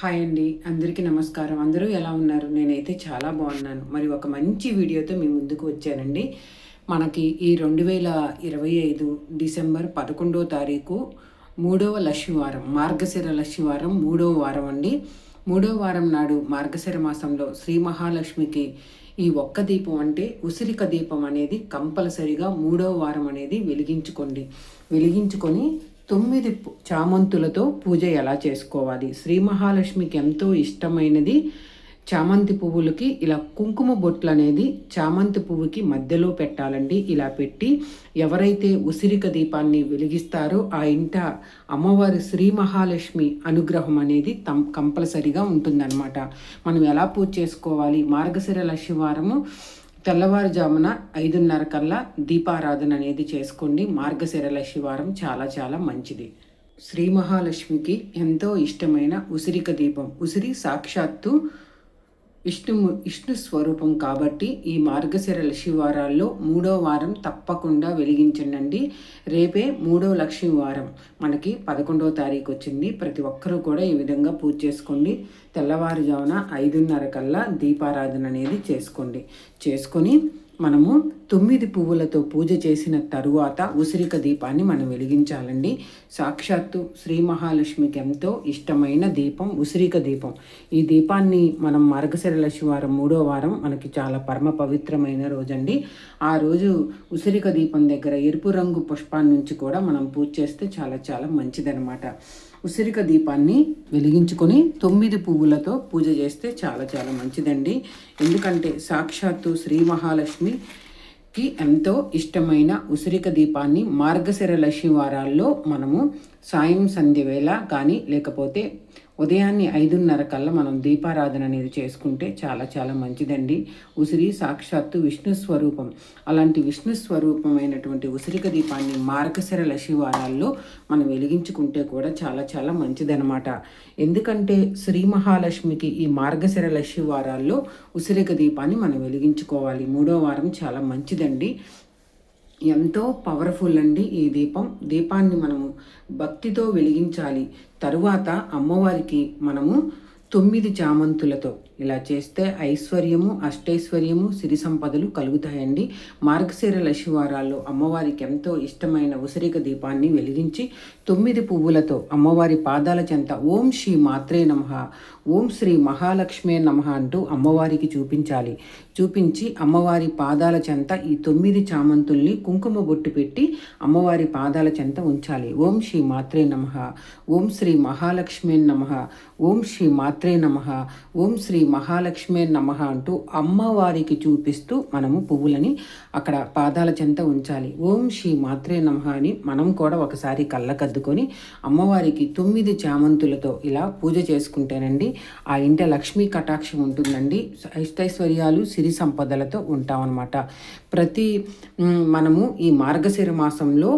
Hi అండి అందరికీ నమస్కారం. అందరూ ఎలా ఉన్నారు? నేనైతే చాలా బాగున్నాను. మరి ఒక మంచి వీడియోతో మీ ముందుకు వచ్చానండి. మనకి ఈ రెండు వేల ఇరవై ఐదు డిసెంబర్ పదకొండవ తారీఖు మూడవ లక్ష్మీవారం మార్గశిర లక్ష్మీవారం మూడవ వారం అండి. మూడవ వారం నాడు మార్గశిర మాసంలో శ్రీ మహాలక్ష్మికి ఈ ఒక్క దీపం అంటే ఉసిరిక దీపం అనేది కంపల్సరిగా మూడవ వారం అనేది వెలిగించుకోండి. వెలిగించుకొని తొమ్మిది చామంతులతో పూజ ఎలా చేసుకోవాలి? శ్రీ మహాలక్ష్మికి ఎంతో ఇష్టమైనది చామంతి పువ్వులకి. ఇలా కుంకుమ బొట్లు అనేది చామంతి పువ్వుకి మధ్యలో పెట్టాలండి. ఇలా పెట్టి ఎవరైతే ఉసిరిక దీపాన్ని వెలిగిస్తారో ఆ ఇంట అమ్మవారి శ్రీ మహాలక్ష్మి అనుగ్రహం అనేది తం కంపల్సరిగా ఉంటుందన్నమాట. మనం ఎలా పూజ చేసుకోవాలి? మార్గశిర లక్ష్మీవారము తెల్లవారుజామున ఐదున్నర కల్లా దీపారాధన అనేది చేసుకోండి. మార్గశిర లక్ష్మీవారం చాలా చాలా మంచిది. శ్రీ మహాలక్ష్మికి ఎంతో ఇష్టమైన ఉసిరిక దీపం. ఉసిరి సాక్షాత్తు విష్ణు విష్ణు స్వరూపం కాబట్టి ఈ మార్గశిర శివారాల్లో మూడో వారం తప్పకుండా వెలిగించండి రేపే మూడో లక్ష్మీ వారం. మనకి పదకొండవ తారీఖు వచ్చింది. ప్రతి ఒక్కరూ కూడా ఈ విధంగా పూజ చేసుకోండి. తెల్లవారుజామున ఐదున్నర కల్లా దీపారాధన అనేది చేసుకోండి. చేసుకొని మనము తొమ్మిది పువ్వులతో పూజ చేసిన తరువాత ఉసిరిక దీపాన్ని మనం వెలిగించాలండి. సాక్షాత్తు శ్రీ మహాలక్ష్మికి ఎంతో ఇష్టమైన దీపం ఉసిరిక దీపం. ఈ దీపాన్ని మనం మార్గశిర శివారం మూడో వారం మనకి చాలా పరమ పవిత్రమైన రోజండి. ఆ రోజు ఉసిరిక దీపం దగ్గర ఎరుపు రంగు పుష్పాన్ని నుంచి కూడా మనం పూజ చేస్తే చాలా చాలా మంచిదనమాట ఉసిరిక దీపాన్ని వెలిగించుకొని తొమ్మిది పువ్వులతో పూజ చేస్తే చాలా చాలా మంచిదండి. ఎందుకంటే సాక్షాత్తు శ్రీ మహాలక్ష్మికి ఎంతో ఇష్టమైన ఉసిరిక దీపాన్ని మార్గశిర లక్ష్మి వారాల్లో మనము సాయం సంధ్య వేళ కానీ లేకపోతే ఉదయాన్నే ఐదున్నర కల్లా మనం దీపారాధన అనేది చేసుకుంటే చాలా చాలా మంచిదండి. ఉసిరి సాక్షాత్తు విష్ణు స్వరూపం. అలాంటి విష్ణు స్వరూపమైనటువంటి ఉసిరిక దీపాన్ని మార్గశిర లక్ష్మీవారాల్లో మనం వెలిగించుకుంటే కూడా చాలా చాలా మంచిదనమాట ఎందుకంటే శ్రీ మహాలక్ష్మికి ఈ మార్గశిర లక్ష్మీవారాల్లో ఉసిరిక దీపాన్ని మనం వెలిగించుకోవాలి. మూడో వారం చాలా మంచిదండి. ఎంతో పవర్ఫుల్ అండి ఈ దీపం. దీపాన్ని మనము భక్తితో వెలిగించాలి. తరువాత అమ్మవారికి మనము తొమ్మిది చామంతులతో ఇలా చేస్తే ఐశ్వర్యము అష్టైశ్వర్యము సిరి సంపదలు కలుగుతాయండి. మార్గశీర లక్ష్మీవారాల్లో అమ్మవారికి ఎంతో ఇష్టమైన ఉసిరిక దీపాన్ని వెలిగించి తొమ్మిది పువ్వులతో అమ్మవారి పాదాల చెంత ఓం శ్రీ మాత్రే నమః ఓం శ్రీ మహాలక్ష్మే నమః అంటూ అమ్మవారికి చూపించాలి. చూపించి అమ్మవారి పాదాల చెంత ఈ తొమ్మిది చామంతుల్ని కుంకుమ బొట్టు పెట్టి అమ్మవారి పాదాల చెంత ఉంచాలి. ఓం శ్రీ మాత్రే నమః ఓం శ్రీ మహాలక్ష్మే నమః ఓం శ్రీ మాత్రే నమః ఓం శ్రీ మహాలక్ష్మే నమ అంటూ అమ్మవారికి చూపిస్తూ మనము పువ్వులని అక్కడ పాదాల చెంత ఉంచాలి. ఓం శ్రీ మాత్రే నమ అని మనం కూడా ఒకసారి కళ్ళకద్దుకొని అమ్మవారికి తొమ్మిది చామంతులతో ఇలా పూజ చేసుకుంటేనండి ఆ ఇంట లక్ష్మీ కటాక్షం ఉంటుందండి. అష్టైశ్వర్యాలు సిరి సంపదలతో ఉంటామన్నమాట. ప్రతి మనము ఈ మార్గశిర మాసంలో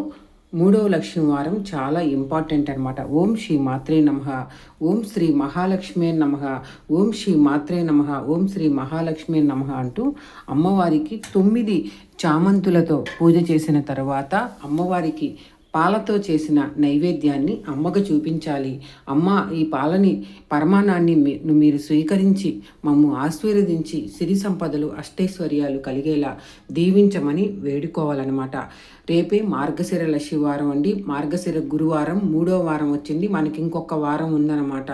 మూడవ లక్ష్యం వారం చాలా ఇంపార్టెంట్ అనమాట ఓం శ్రీ మాత్రే నమ. ఓం శ్రీ మహాలక్ష్మే నమ. ఓం శ్రీ మాత్రే నమ. ఓం శ్రీ మహాలక్ష్మే నమ అంటూ అమ్మవారికి తొమ్మిది చామంతులతో పూజ చేసిన తర్వాత అమ్మవారికి పాలతో చేసిన నైవేద్యాన్ని అమ్మకు చూపించాలి. అమ్మ ఈ పాలని పరమాణాన్ని మీ- మీరు స్వీకరించి మమ్ము ఆశీర్వదించి సిరి సంపదలు అష్టైశ్వర్యాలు కలిగేలా దీవించమని వేడుకోవాలన్నమాట. రేపే మార్గశిర శివారం అండి. మార్గశిర గురువారం మూడో వారం వచ్చింది. మనకి ఇంకొక వారం ఉందన్నమాట.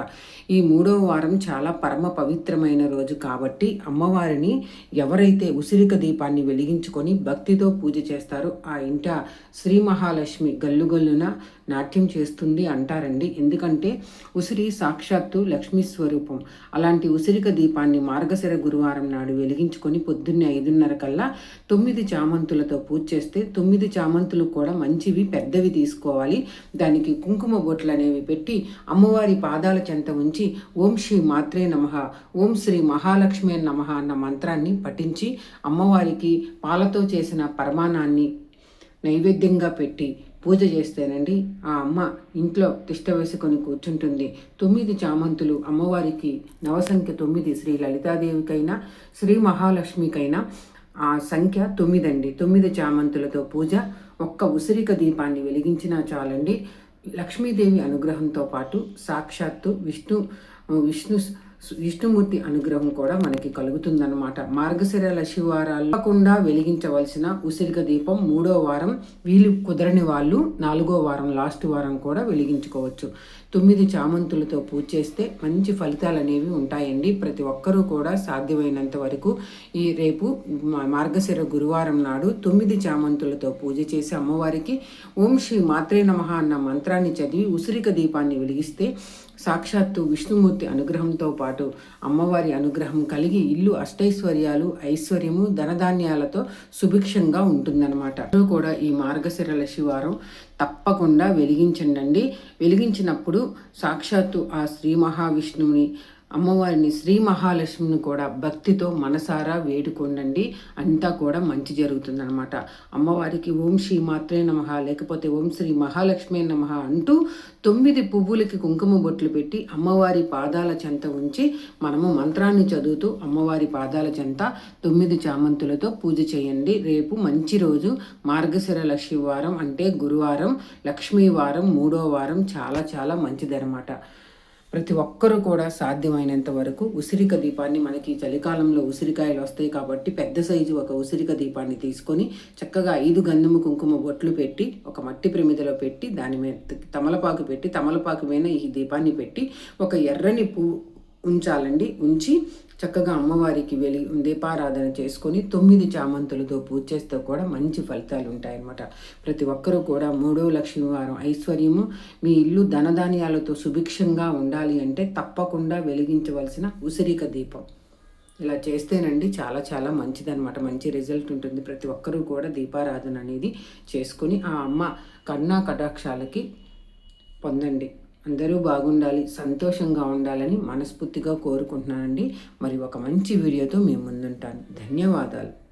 ఈ మూడో వారం చాలా పరమ పవిత్రమైన రోజు కాబట్టి అమ్మవారిని ఎవరైతే ఉసిరిక దీపాన్ని వెలిగించుకొని భక్తితో పూజ చేస్తారో ఆ ఇంట శ్రీ మహాలక్ష్మి గల్లుగల్లున నాట్యం చేస్తుంది అంటారండి. ఎందుకంటే ఉసిరి సాక్షాత్తు లక్ష్మీ స్వరూపం. అలాంటి ఉసిరిక దీపాన్ని మార్గశిర గురువారం నాడు వెలిగించుకొని పొద్దున్నే ఐదున్నర కల్లా తొమ్మిది చామంతులతో పూజ చేస్తే తొమ్మిది చా చామంతులు కూడా మంచివి పెద్దవి తీసుకోవాలి. దానికి కుంకుమ బొట్లు అనేవి పెట్టి అమ్మవారి పాదాల చెంత ఉంచి ఓం శ్రీ మాత్రే నమ ఓం శ్రీ మహాలక్ష్మి నమ అన్న మంత్రాన్ని పఠించి అమ్మవారికి పాలతో చేసిన పరమాణాన్ని నైవేద్యంగా పెట్టి పూజ చేస్తేనండి ఆ అమ్మ ఇంట్లో తిష్ట వేసుకొని కూర్చుంటుంది. తొమ్మిది చామంతులు అమ్మవారికి నవసంఖ్య తొమ్మిది శ్రీ లలితాదేవికైనా శ్రీ మహాలక్ష్మికైనా ఆ సంఖ్య తొమ్మిదండి. తొమ్మిది చామంతులతో పూజ ఒక్క ఉసిరిక దీపాన్ని వెలిగించినా చాలండి. లక్ష్మీదేవి అనుగ్రహంతో పాటు సాక్షాత్తు విష్ణు విష్ణు విష్ణుమూర్తి అనుగ్రహం కూడా మనకి కలుగుతుందన్నమాట. మార్గశిర లశివారాలు వెలిగించవలసిన ఉసిరిక దీపం మూడో వారం వీలు కుదరని వాళ్ళు నాలుగో వారం లాస్ట్ వారం కూడా వెలిగించుకోవచ్చు. తొమ్మిది చామంతులతో పూజ చేస్తే మంచి ఫలితాలు అనేవి ఉంటాయండి. ప్రతి ఒక్కరూ కూడా సాధ్యమైనంత వరకు ఈ రేపు మార్గశిర గురువారం నాడు తొమ్మిది చామంతులతో పూజ చేసి అమ్మవారికి ఓం శ్రీ మాత్రే నమ అన్న మంత్రాన్ని చదివి ఉసిరిక దీపాన్ని వెలిగిస్తే సాక్షాత్తు విష్ణుమూర్తి అనుగ్రహంతో పాటు అమ్మవారి అనుగ్రహం కలిగి ఇల్లు అష్టైశ్వర్యాలు ఐశ్వర్యము ధనధాన్యాలతో సుభిక్షంగా ఉంటుందన్నమాట. కూడా ఈ మార్గశిర శివారం తప్పకుండా వెలిగించండి వెలిగించినప్పుడు సాక్షాత్తు ఆ శ్రీ మహావిష్ణువుని అమ్మవారిని శ్రీ మహాలక్ష్మిని కూడా భక్తితో మనసారా వేడుకోండి అంతా కూడా మంచి జరుగుతుందనమాట అమ్మవారికి ఓం శ్రీ మాత్రే నమ లేకపోతే ఓం శ్రీ మహాలక్ష్మి నమ అంటూ తొమ్మిది పువ్వులకి కుంకుమ బొట్లు పెట్టి అమ్మవారి పాదాల చెంత ఉంచి మనము మంత్రాన్ని చదువుతూ అమ్మవారి పాదాల చెంత తొమ్మిది చామంతులతో పూజ చేయండి. రేపు మంచి రోజు మార్గశిర లక్ష్మీవారం అంటే గురువారం లక్ష్మీవారం మూడో వారం చాలా చాలా మంచిదనమాట ప్రతి ఒక్కరూ కూడా సాధ్యమైనంత వరకు ఉసిరిక దీపాన్ని మనకి చలికాలంలో ఉసిరికాయలు వస్తాయి కాబట్టి పెద్ద సైజు ఒక ఉసిరిక దీపాన్ని తీసుకొని చక్కగా ఐదు గంధము కుంకుమ బొట్లు పెట్టి ఒక మట్టి ప్రమిదలో పెట్టి దాని మీద తమలపాకు పెట్టి తమలపాకు మీద ఈ దీపాన్ని పెట్టి ఒక ఎర్రని పువ్వు ఉంచాలండి. ఉంచి చక్కగా అమ్మవారికి వెళ్ళి దీపారాధన చేసుకొని తొమ్మిది చామంతులతో పూజ చేస్తే కూడా మంచి ఫలితాలు ఉంటాయన్నమాట. ప్రతి ఒక్కరూ కూడా మూడో లక్ష్మీవారం ఐశ్వర్యము మీ ఇల్లు ధనధాన్యాలతో సుభిక్షంగా ఉండాలి అంటే తప్పకుండా వెలిగించవలసిన ఉసిరిక దీపం. ఇలా చేస్తేనండి చాలా చాలా మంచిదనమాట మంచి రిజల్ట్ ఉంటుంది. ప్రతి ఒక్కరూ కూడా దీపారాధన అనేది చేసుకొని ఆ అమ్మ కన్నా కటాక్షాలకి పొందండి. అందరూ బాగుండాలి సంతోషంగా ఉండాలని మనస్ఫూర్తిగా కోరుకుంటున్నానండి. మరి ఒక మంచి వీడియోతో మేము ముందుంటాను. ధన్యవాదాలు.